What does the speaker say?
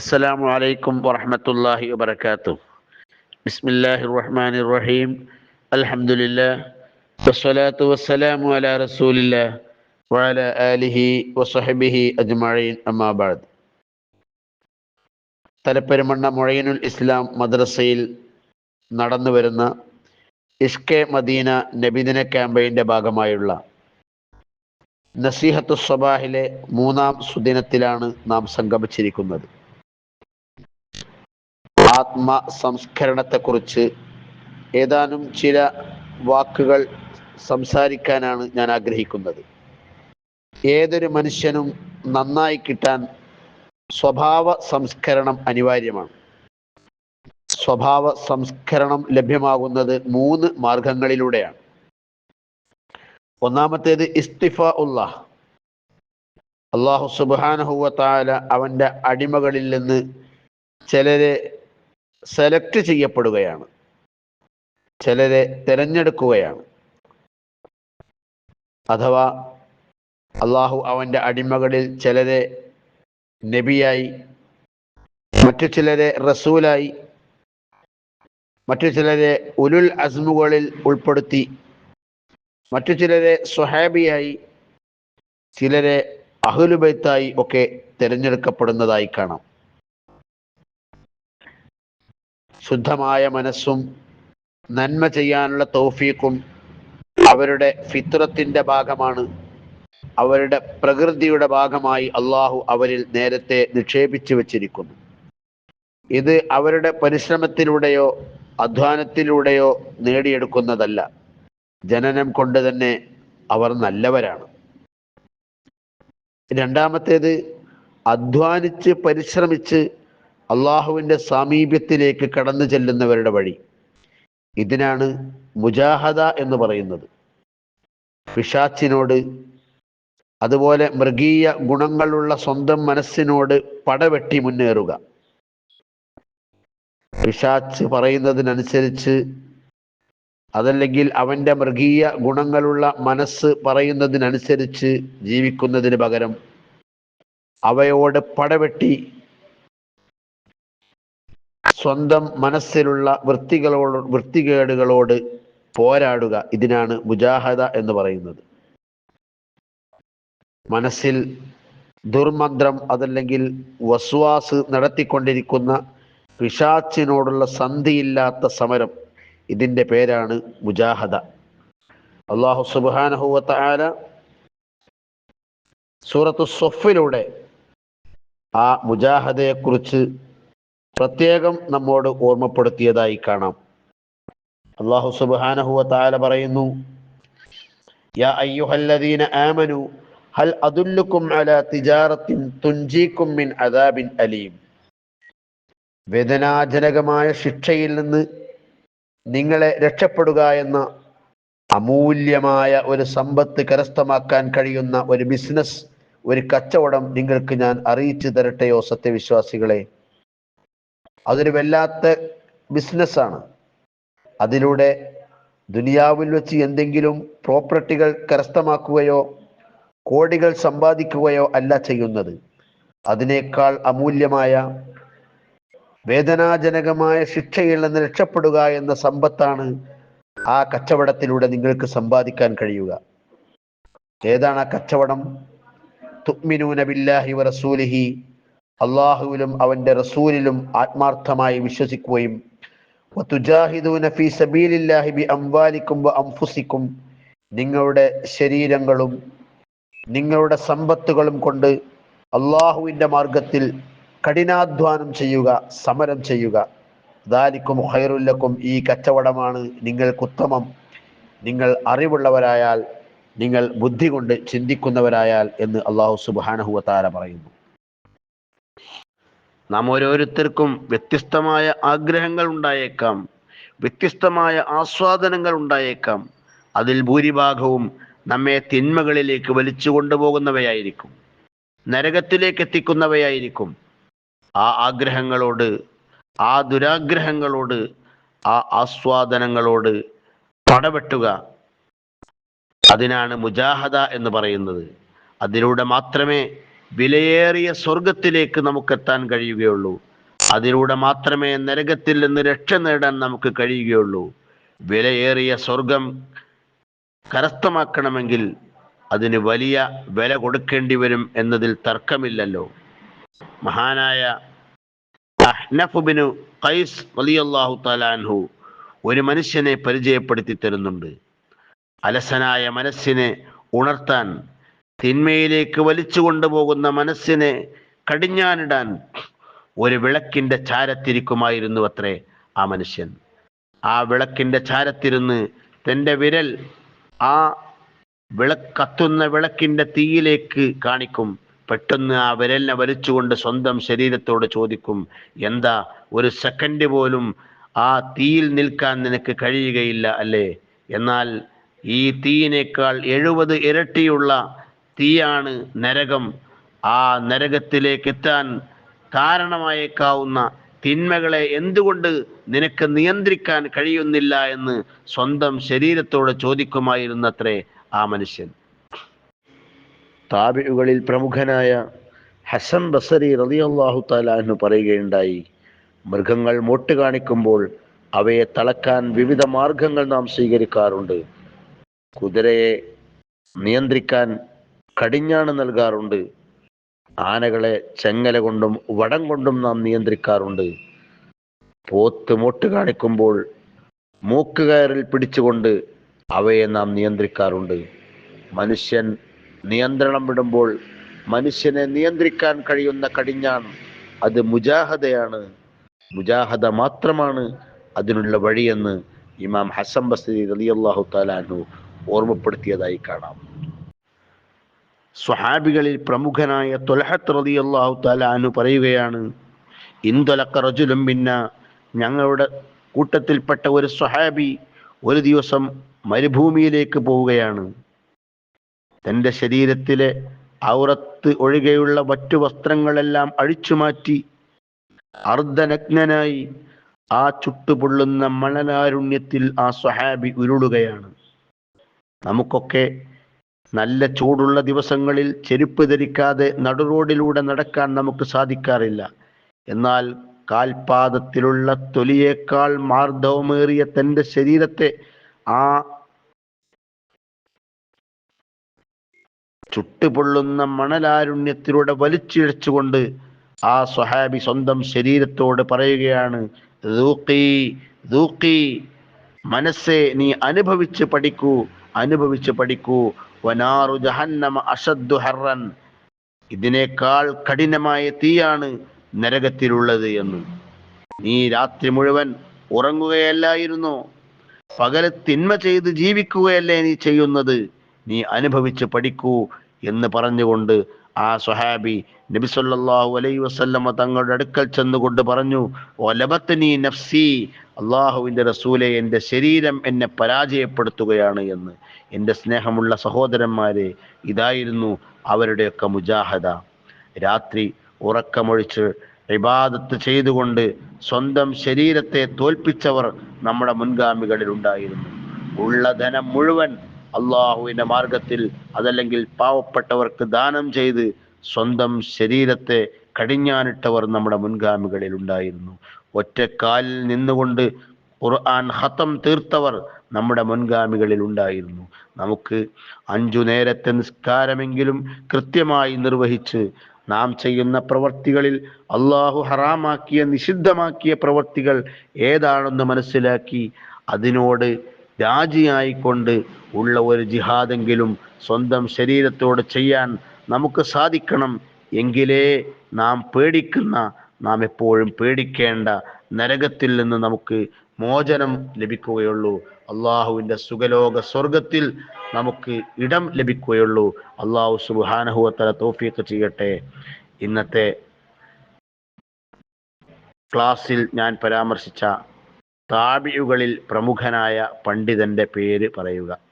السلام عليكم ورحمة الله وبركاته بسم الله الرحمن الرحيم الحمد لله والصلاة والسلام على رسول الله وعلى آله وصحبه أجمعين أما بعد തലപ്പെരുമണ്ണ മൊഴയിനുൽ ഇസ്ലാം മദ്രസയിൽ നടന്നു വരുന്ന ഇഷ്കെ മദീന നബിദിന ക്യാമ്പയിൻ്റെ ഭാഗമായുള്ള നസീഹത്തു സ്വബാഹിലെ മൂന്നാം സുദിനത്തിലാണ് നാം സംഗമിച്ചിരിക്കുന്നത് ആത്മ സംസ്കരണത്തെക്കുറിച്ച് ഏതാനും ചില വാക്കുകൾ സംസാരിക്കാനാണ് ഞാൻ ആഗ്രഹിക്കുന്നത്. ഏതൊരു മനുഷ്യനും നന്നായി കിട്ടാൻ സ്വഭാവ സംസ്കരണം അനിവാര്യമാണ്. സ്വഭാവ സംസ്കരണം ലഭ്യമാകുന്നത് മൂന്ന് മാർഗങ്ങളിലൂടെയാണ്. ഒന്നാമത്തേത് ഇസ്തിഫ ഉള്ള. അള്ളാഹു സുബാനഹുവ താല അവന്റെ അടിമകളിൽ നിന്ന് ചിലരെ സെലക്ട് ചെയ്യപ്പെടുകയാണ്. ചിലരെ തിരഞ്ഞെടുക്കുകയാണ്. അഥവാ അള്ളാഹു അവന്റെ അടിമകളിൽ ചിലരെ നബിയായി മറ്റു ചിലരെ റസൂലായി മറ്റു ചിലരെ ഉലുൽ അസ്മുകളിൽ ഉൾപ്പെടുത്തി മറ്റു ചിലരെ സ്വഹാബിയായി ചിലരെ അഹുലുബൈത്തായി ഒക്കെ തിരഞ്ഞെടുക്കപ്പെടുന്നതായി കാണാം. ശുദ്ധമായ മനസ്സും നന്മ ചെയ്യാനുള്ള തൗഫീഖും അവരുടെ ഫിത്രത്തിന്റെ ഭാഗമാണ്. അവരുടെ പ്രകൃതിയുടെ ഭാഗമായി അള്ളാഹു അവരിൽ നേരത്തെ നിക്ഷേപിച്ചു വച്ചിരിക്കുന്നു. ഇത് അവരുടെ പരിശ്രമത്തിലൂടെയോ അധ്വാനത്തിലൂടെയോ നേടിയെടുക്കുന്നതല്ല. ജനനം കൊണ്ട് തന്നെ അവർ നല്ലവരാണ്. രണ്ടാമത്തേത് അധ്വാനിച്ച് പരിശ്രമിച്ച് അള്ളാഹുവിന്റെ സാമീപ്യത്തിലേക്ക് കടന്നു ചെല്ലുന്നവരുടെ വഴി. ഇതിനാണ് മുജാഹദ എന്ന് പറയുന്നത്. പിഷാച്ചിനോട് അതുപോലെ മൃഗീയ ഗുണങ്ങളുള്ള സ്വന്തം മനസ്സിനോട് പടവെട്ടി മുന്നേറുക. പിശാച്ച് പറയുന്നതിനനുസരിച്ച് അതല്ലെങ്കിൽ അവന്റെ മൃഗീയ ഗുണങ്ങളുള്ള മനസ്സ് പറയുന്നതിനനുസരിച്ച് ജീവിക്കുന്നതിന് പകരം അവയോട് പടവെട്ടി സ്വന്തം മനസ്സിലുള്ള വൃത്തികളോട് വൃത്തികേടുകളോട് പോരാടുക. ഇതിനാണ് മുജാഹദ എന്ന് പറയുന്നത്. മനസ്സിൽ ദുർമന്ത്രം അതല്ലെങ്കിൽ വസ്വാസ് നടത്തിക്കൊണ്ടിരിക്കുന്ന പിശാച്ചിനോടുള്ള സന്ധിയില്ലാത്ത സമരം. ഇതിന്റെ പേരാണ് മുജാഹദ. അള്ളാഹു സുബാനഹുവത്ത ആല സൂറത്തു സൊഫിലൂടെ ആ മുജാഹദയെക്കുറിച്ച് പ്രത്യേകം നമ്മോട് ഓർമ്മപ്പെടുത്തിയതായി കാണാം. അള്ളാഹു സുബാനഹു താല പറയുന്നു യാ അയ്യുഹല്ലദീന ഹൽ മിൻ അദാബിൻ അലീം. വേദനാജനകമായ ശിക്ഷയിൽ നിന്ന് നിങ്ങളെ രക്ഷപ്പെടുക എന്ന അമൂല്യമായ ഒരു സമ്പത്ത് കരസ്ഥമാക്കാൻ കഴിയുന്ന ഒരു ബിസിനസ് ഒരു കച്ചവടം നിങ്ങൾക്ക് ഞാൻ അറിയിച്ചു തരട്ടെയോ സത്യവിശ്വാസികളെ? അതൊരു വല്ലാത്ത ബിസിനസ്സാണ് അതിലൂടെ ദുനിയാവിൽ വെച്ച് എന്തെങ്കിലും പ്രോപ്പർട്ടികൾ കരസ്ഥമാക്കുകയോ കോടികൾ സമ്പാദിക്കുകയോ അല്ല ചെയ്യുന്നത്. അതിനേക്കാൾ അമൂല്യമായ വേദനാജനകമായ ശിക്ഷയിൽ നിന്ന് രക്ഷപ്പെടുക എന്ന സമ്പത്താണ് ആ കച്ചവടത്തിലൂടെ നിങ്ങൾക്ക് സമ്പാദിക്കാൻ കഴിയുക. ഏതാണ് ആ കച്ചവടം? തുക്മിനൂന ബില്ലാഹി വ റസൂലിഹി അള്ളാഹുവിലും അവന്റെ റസൂലിലും ആത്മാർത്ഥമായി വിശ്വസിക്കുകയും അംഫുസിക്കും നിങ്ങളുടെ ശരീരങ്ങളും നിങ്ങളുടെ സമ്പത്തുകളും കൊണ്ട് അള്ളാഹുവിന്റെ മാർഗത്തിൽ കഠിനാധ്വാനം ചെയ്യുക സമരം ചെയ്യുക. ദാലിക്കും ഹൈറുല്ലക്കും ഈ കച്ചവടമാണ് നിങ്ങൾക്കുത്തമം നിങ്ങൾ അറിവുള്ളവരായാൽ നിങ്ങൾ ബുദ്ധി കൊണ്ട് ചിന്തിക്കുന്നവരായാൽ എന്ന് അള്ളാഹു സുബാനഹുവത്താര പറയുന്നു. നാം ഓരോരുത്തർക്കും വ്യത്യസ്തമായ ആഗ്രഹങ്ങൾ ഉണ്ടായേക്കാം. വ്യത്യസ്തമായ ആസ്വാദനങ്ങൾ ഉണ്ടായേക്കാം. അതിൽ ഭൂരിഭാഗവും നമ്മെ തിന്മകളിലേക്ക് വലിച്ചു കൊണ്ടുപോകുന്നവയായിരിക്കും. നരകത്തിലേക്ക് എത്തിക്കുന്നവയായിരിക്കും. ആ ആഗ്രഹങ്ങളോട് ആ ദുരാഗ്രഹങ്ങളോട് ആ ആസ്വാദനങ്ങളോട് പടവെട്ടുക അതിനാണ് മുജാഹദ എന്ന് പറയുന്നത്. അതിലൂടെ മാത്രമേ വിലയേറിയ സ്വർഗത്തിലേക്ക് നമുക്കെത്താൻ കഴിയുകയുള്ളൂ. അതിലൂടെ മാത്രമേ നരകത്തിൽ നിന്ന് രക്ഷ നേടാൻ നമുക്ക് കഴിയുകയുള്ളൂ. വിലയേറിയ സ്വർഗം കരസ്ഥമാക്കണമെങ്കിൽ അതിന് വലിയ വില കൊടുക്കേണ്ടി വരും എന്നതിൽ തർക്കമില്ലല്ലോ. മഹാനായ ഖൈസ് തആലാൻഹു ഒരു മനുഷ്യനെ പരിചയപ്പെടുത്തി തരുന്നുണ്ട്. അലസനായ മനസ്സിനെ ഉണർത്താൻ തിന്മയിലേക്ക് വലിച്ചു കൊണ്ടുപോകുന്ന മനസ്സിനെ കടിഞ്ഞാനിടാൻ ഒരു വിളക്കിന്റെ ചാരത്തിരിക്കുമായിരുന്നു അത്രേ ആ മനുഷ്യൻ. ആ വിളക്കിന്റെ ചാരത്തിരുന്ന് തന്റെ വിരൽ ആ വിളക്കത്തുന്ന വിളക്കിന്റെ തീയിലേക്ക് കാണിക്കും. പെട്ടെന്ന് ആ വിരലിനെ വലിച്ചുകൊണ്ട് സ്വന്തം ശരീരത്തോട് ചോദിക്കും എന്താ ഒരു സെക്കൻഡ് പോലും ആ തീയിൽ നിൽക്കാൻ നിനക്ക് കഴിയുകയില്ല അല്ലേ? എന്നാൽ ഈ തീയിനേക്കാൾ എഴുപത് ഇരട്ടിയുള്ള തീയാണ് നരകം. ആ നരകത്തിലേക്ക് എത്താൻ കാരണമായേക്കാവുന്ന തിന്മകളെ എന്തുകൊണ്ട് നിനക്ക് നിയന്ത്രിക്കാൻ കഴിയുന്നില്ല എന്ന് സ്വന്തം ശരീരത്തോട് ചോദിക്കുമായിരുന്നത്രേ ആ മനുഷ്യൻ. താബിയുകളിൽ പ്രമുഖനായ ഹസൻ ബസരി റളിയല്ലാഹു എന്ന് പറയുകയുണ്ടായി മൃഗങ്ങൾ മോട്ട് കാണിക്കുമ്പോൾ അവയെ തളക്കാൻ വിവിധ മാർഗങ്ങൾ നാം സ്വീകരിക്കാറുണ്ട്. കുതിരയെ നിയന്ത്രിക്കാൻ കടിഞ്ഞാണ് നൽകാറുണ്ട്. ആനകളെ ചെങ്ങല കൊണ്ടും വടം കൊണ്ടും നാം നിയന്ത്രിക്കാറുണ്ട്. പോത്ത് മോട്ട് കാണിക്കുമ്പോൾ മൂക്കുകയറിൽ പിടിച്ചുകൊണ്ട് അവയെ നാം നിയന്ത്രിക്കാറുണ്ട്. മനുഷ്യൻ നിയന്ത്രണം വിടുമ്പോൾ മനുഷ്യനെ നിയന്ത്രിക്കാൻ കഴിയുന്ന കടിഞ്ഞാൻ അത് മുജാഹദയാണ്. മുജാഹദ മാത്രമാണ് അതിനുള്ള വഴിയെന്ന് ഇമാം ഹസൻ ബസ്രി റളിയല്ലാഹു താലാനു ഓർമ്മപ്പെടുത്തിയതായി കാണാം. സ്വഹാബികളിൽ പ്രമുഖനായ തൊലഹത്ത് റളിയല്ലാഹു താലാനു പറയുകയാണ് ഇന്തൊലക്ക റജുലും പിന്ന ഞങ്ങളുടെ കൂട്ടത്തിൽപ്പെട്ട ഒരു സ്വഹാബി ഒരു ദിവസം മരുഭൂമിയിലേക്ക് പോവുകയാണ്. തന്റെ ശരീരത്തിലെ ഔറത്ത് ഒഴികെയുള്ള മറ്റു വസ്ത്രങ്ങളെല്ലാം അഴിച്ചുമാറ്റി അർദ്ധനഗ്നനായി ആ ചുട്ടുപൊള്ളുന്ന മണലാരുണ്യത്തിൽ ആ സ്വഹാബി ഉരുളുകയാണ്. നമുക്കൊക്കെ നല്ല ചൂടുള്ള ദിവസങ്ങളിൽ ചെരുപ്പ് ധരിക്കാതെ നടുറോഡിലൂടെ നടക്കാൻ നമുക്ക് സാധിക്കാറില്ല. എന്നാൽ കാൽപാദത്തിലുള്ള തൊലിയേക്കാൾ മാർദ്ദവമേറിയ തന്റെ ശരീരത്തെ ആ ചുട്ടുപൊള്ളുന്ന മണലാരുണ്യത്തിലൂടെ വലിച്ചിഴച്ചുകൊണ്ട് ആ സ്വഹാബി സ്വന്തം ശരീരത്തോട് പറയുകയാണ് "ദൂഖി, ദൂഖി, മനസ്സെ നീ അനുഭവിച്ച് പഠിക്കൂ അനുഭവിച്ച് പഠിക്കൂ വനാറു ജഹന്നമ അഷദ്ദു ഹർറൻ. ഇതിനേക്കാൾ കഠിനമായ തീയാണ് നരകത്തിലുള്ളത് എന്ന്. നീ രാത്രി മുഴുവൻ ഉറങ്ങുകയല്ലായിരുന്നോ? പകൽ തിന്മ ചെയ്ത് ജീവിക്കുകയല്ലേ നീ ചെയ്യുന്നത്? നീ അനുഭവിച്ച് പഠിക്കൂ എന്ന് പറഞ്ഞുകൊണ്ട് ആ സ്വഹാബി നബി സല്ലല്ലാഹു അലൈഹി വസല്ലമ തങ്ങളുടെ അടുക്കൽ ചെന്നുകൊണ്ട് പറഞ്ഞു ഒലബത്ത് നീ നഫ്സി അള്ളാഹുവിന്റെ റസൂലെ എന്റെ ശരീരം എന്നെ പരാജയപ്പെടുത്തുകയാണ് എന്ന്. എന്റെ സ്നേഹമുള്ള സഹോദരന്മാരെ ഇതായിരുന്നു അവരുടെയൊക്കെ മുജാഹദ. രാത്രി ഉറക്കമൊഴിച്ച് ഇബാദത്ത് ചെയ്തുകൊണ്ട് സ്വന്തം ശരീരത്തെ തോൽപ്പിച്ചവർ നമ്മുടെ മുൻഗാമികളിൽ ഉണ്ടായിരുന്നു ഉള്ള ധനം മുഴുവൻ അള്ളാഹുവിന്റെ മാർഗത്തിൽ അതല്ലെങ്കിൽ പാവപ്പെട്ടവർക്ക് ദാനം ചെയ്ത് സ്വന്തം ശരീരത്തെ കടിഞ്ഞാനിട്ടവർ നമ്മുടെ മുൻഗാമികളിൽ ഉണ്ടായിരുന്നു ഒറ്റക്കാലിൽ നിന്നുകൊണ്ട് ഖുർആൻ ഹത്തം തീർത്തവർ നമ്മുടെ മുൻഗാമികളിൽ ഉണ്ടായിരുന്നു. നമുക്ക് അഞ്ചു നേരത്തെ നിസ്കാരമെങ്കിലും കൃത്യമായി നിർവഹിച്ച് നാം ചെയ്യുന്ന പ്രവർത്തികളിൽ അള്ളാഹു ഹറാമാക്കിയ നിഷിദ്ധമാക്കിയ പ്രവർത്തികൾ ഏതാണെന്ന് മനസ്സിലാക്കി അതിനോട് രാജിയായിക്കൊണ്ട് ഉള്ള ഒരു ജിഹാദെങ്കിലും സ്വന്തം ശരീരത്തോട് ചെയ്യാൻ നമുക്ക് സാധിക്കണം. എങ്കിലേ നാം പേടിക്കുന്ന നാം എപ്പോഴും പേടിക്കേണ്ട നരകത്തിൽ നിന്ന് നമുക്ക് മോചനം ലഭിക്കുകയുള്ളൂ. അള്ളാഹുവിന്റെ സുഖലോക സ്വർഗത്തിൽ നമുക്ക് ഇടം ലഭിക്കുകയുള്ളൂ. അള്ളാഹു സുബാനഹുവത്തല തോഫീക്ക് ചെയ്യട്ടെ. ഇന്നത്തെ ക്ലാസ്സിൽ ഞാൻ പരാമർശിച്ച താബിയുകളിൽ പ്രമുഖനായ പണ്ഡിതന്റെ പേര് പറയുക.